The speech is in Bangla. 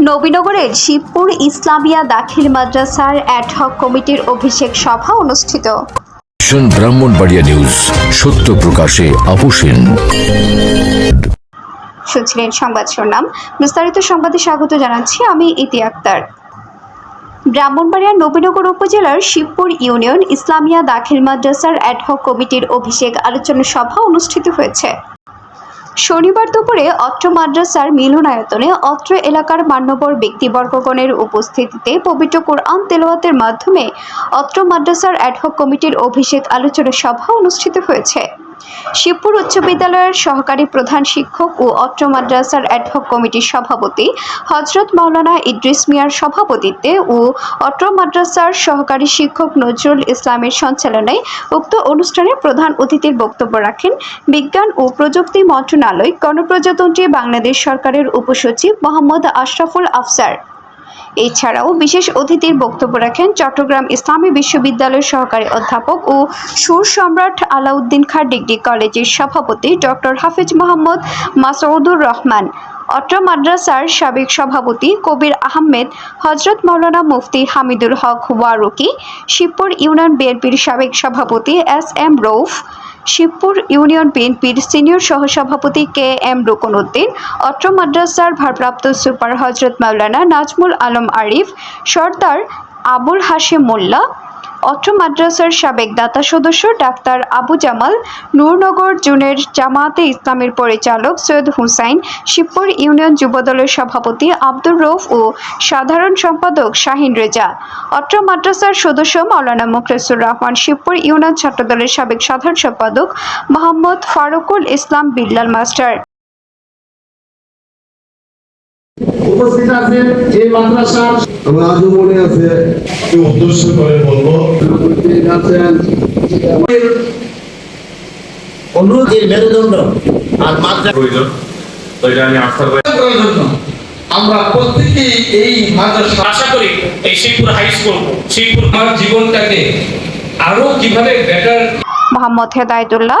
নবীনগরের শিবপুর ইসলামিয়া দাখিল মাদ্রাসার অ্যাডহক কমিটির অভিষেক সভা অনুষ্ঠিত। ব্রাহ্মণবাড়িয়া নিউজ সত্য প্রকাশে আপোষহীন শুনছিলেন সংবাদ শিরোনাম। বিস্তারিত সংবাদে স্বাগত জানাচ্ছি আমি ইতি আক্তার। ব্রাহ্মণবাড়িয়া নবীনগর উপজেলার শিবপুর ইউনিয়ন ইসলামিয়া দাখিল মাদ্রাসার অ্যাডহক কমিটির অভিষেক আলোচনা সভা অনুষ্ঠিত হয়েছে। শনিবার দুপুরে অত্র মাদ্রাসার মিলনায়তনে অত্র এলাকার মান্যবর ব্যক্তিবর্গগণের উপস্থিতিতে পবিত্র কোরআন তেলাওয়াতের মাধ্যমে অত্র মাদ্রাসার অ্যাডহক কমিটির অভিষেক আলোচনা সভা অনুষ্ঠিত হয়েছে। শিবপুর উচ্চ বিদ্যালয়ের সহকারী প্রধান শিক্ষক ও অত্র মাদ্রাসার অ্যাডহক কমিটির সভাপতি হজরত মাওলানা ইদ্রিস মিয়ার সভাপতিত্বে ও অত্র মাদ্রাসার সহকারী শিক্ষক নজরুল ইসলামের সঞ্চালনায় উক্ত অনুষ্ঠানে প্রধান অতিথির বক্তব্য রাখেন বিজ্ঞান ও প্রযুক্তি মন্ত্রণালয়, গণপ্রজাতন্ত্রী বাংলাদেশ সরকারের উপসচিব মোহাম্মদ আশরাফুল আফসার। এছাড়াও বিশেষ অতিথির বক্তব্য রাখেন চট্টগ্রাম ইসলামী বিশ্ববিদ্যালয়ের সহকারী অধ্যাপক ও সুর সম্রাট আলাউদ্দিন খাঁ ডিগ্রি কলেজের সভাপতি ডক্টর হাফিজ মোহাম্মদ মাসউদুর রহমান, অত্র মাদ্রাসার সাবেক সভাপতি কবির আহমেদ হজরত মৌলানা মুফতি হামিদুল হক ওয়ারুকি, শিবপুর ইউনিয়ন বিএনপির সাবেক সভাপতি S M Rauf Shibpur union বিএনপির সিনিয়র সহসভাপতি কে এম রুকন উদ্দিন অত্র মাদ্রাসার ভারপ্রাপ্ত সুপার হজরত মাওলানা নাজমুল আলম আরিফ, সর্দার আবুল হাশিম মোল্লা অত্র মাদ্রাসার সাবেক দাতা সদস্য ডাক্তার আবু জামাল, নূরনগর জুনের জামায়াতে ইসলামের পরিচালক সৈয়দ হুসাইন, শিবপুর ইউনিয়ন যুবদলের সভাপতি আব্দুর রৌফ ও সাধারণ সম্পাদক শাহিন রেজা। অত্র মাদ্রাসার সদস্য মাওলানা মুখলেসুর রহমান, শিবপুর ইউনিয়ন ছাত্রদলের সাবেক সাধারণ সম্পাদক মোহাম্মদ ফারুকুল ইসলাম বিল্লাল মাস্টার। উপস্থিত আছেন এই মাদ্রাসার আমার আজও মনে আছে উদ্দেশ্য করে বলব। উপস্থিত আছেন অনুরোধের মেরুদণ্ড আর মাত্রা প্রয়োজন তো এটা আমি আস্থার বাইরে আমরা প্রত্যেকেই এই মাদ্রাসা আশা করি এই শিবপুর হাই স্কুল শিবপুর আমার জীবনটাকে আরও কীভাবে বেটার মোহাম্মদ হেদায়তুল্লাহ